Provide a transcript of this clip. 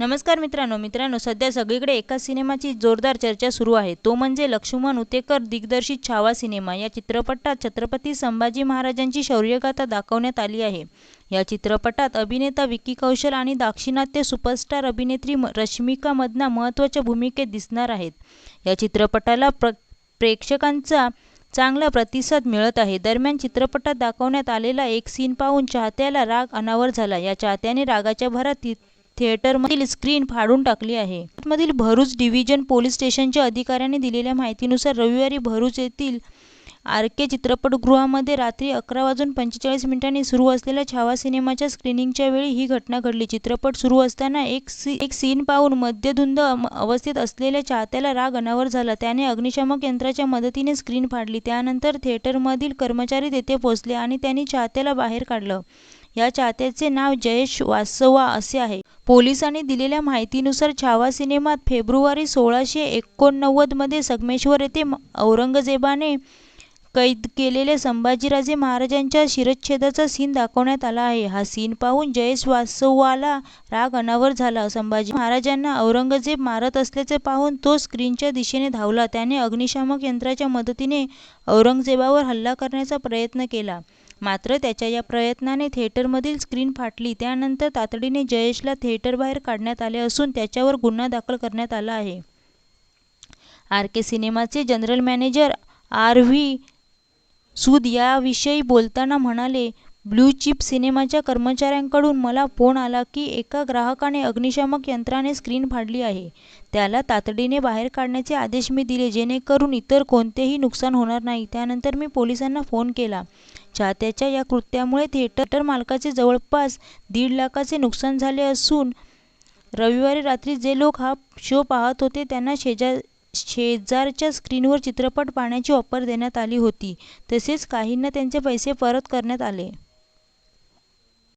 नमस्कार मित्रांनो मित्रांनो सध्या सगळीकडे एका सिनेमाची जोरदार चर्चा सुरू आहे. तो म्हणजे लक्ष्मण उतेकर दिग्दर्शित छावा सिनेमा. या चित्रपटात छत्रपती संभाजी महाराजांची शौर्यगाथा दाखवण्यात आली आहे. या चित्रपटात अभिनेता विकी कौशल आणि दाक्षिणात्य सुपरस्टार अभिनेत्री रश्मिका मदना महत्त्वाच्या भूमिकेत दिसणार आहेत. या चित्रपटाला प्र प्रेक्षकांचा चांगला प्रतिसाद मिळत आहे. दरम्यान चित्रपटात दाखवण्यात आलेला एक सीन पाहून चाहत्याला राग अनावर झाला. या चाहत्याने रागाच्या भरात थिएटरमधील स्क्रीन फाडून टाकली आहे. मधील भरूच डिव्हिजन पोलीस स्टेशनच्या अधिकाऱ्यांनी दिलेल्या माहितीनुसार रविवारी भरूच येथील आर के चित्रपटगृहामध्ये रात्री अकरा वाजून पंचेचाळीस मिनिटांनी सुरू असलेल्या छावा सिनेमाच्या स्क्रीनिंगच्या वेळी ही घटना घडली. चित्रपट सुरू असताना एक सी एक सीन पाहून मध्यधुंद अवस्थेत असलेल्या चाहत्याला राग अनावर झाला. त्याने अग्निशामक यंत्राच्या मदतीने स्क्रीन फाडली. त्यानंतर थिएटरमधील कर्मचारी तेथे पोहोचले आणि त्यांनी चाहत्याला बाहेर काढलं. या चाहत्याचे नाव जयेश वासवा असे आहे. पोलिसांनी दिलेल्या माहितीनुसार छावा सिनेमात फेब्रुवारी सोळाशे एकोणनव्वदमध्ये संगमेश्वर येथे औरंगजेबाने कैद केलेले संभाजीराजे महाराजांच्या शिरच्छेदाचा सीन दाखवण्यात आला आहे. हा सीन पाहून जयेश वासवाला राग अनावर झाला. संभाजी महाराजांना औरंगजेब मारत असल्याचे पाहून तो स्क्रीनच्या दिशेने धावला. त्याने अग्निशामक यंत्राच्या मदतीने औरंगजेबावर हल्ला करण्याचा प्रयत्न केला. मात्र त्याच्या या प्रयत्नाने थिएटरमधील स्क्रीन फाटली. त्यानंतर तातडीने जयेशला थिएटरबाहेर काढण्यात आले असून त्याच्यावर गुन्हा दाखल करण्यात आला आहे. आर के सिनेमाचे general manager R V Sood याविषयी बोलताना म्हणाले ब्लू चिप सिनेमाच्या कर्मचाऱ्यांकडून मला फोन आला की एका ग्राहकाने अग्निशामक यंत्राने स्क्रीन फाडली आहे. त्याला तातडीने बाहेर काढण्याचे आदेश मी दिले जेणेकरून इतर कोणतेही नुकसान होणार नाही. त्यानंतर मी पोलिसांना फोन केला. चाहत्याच्या या कृत्यामुळे थिएटर मालकाचे जवळपास दीड लाखाचे नुकसान झाले असून रविवारी रात्री जे लोक हा शो पाहत होते त्यांना शेजार शेजारच्या स्क्रीनवर चित्रपट पाहण्याची ऑफर देण्यात आली होती. तसेच काहींना त्यांचे पैसे परत करण्यात आले.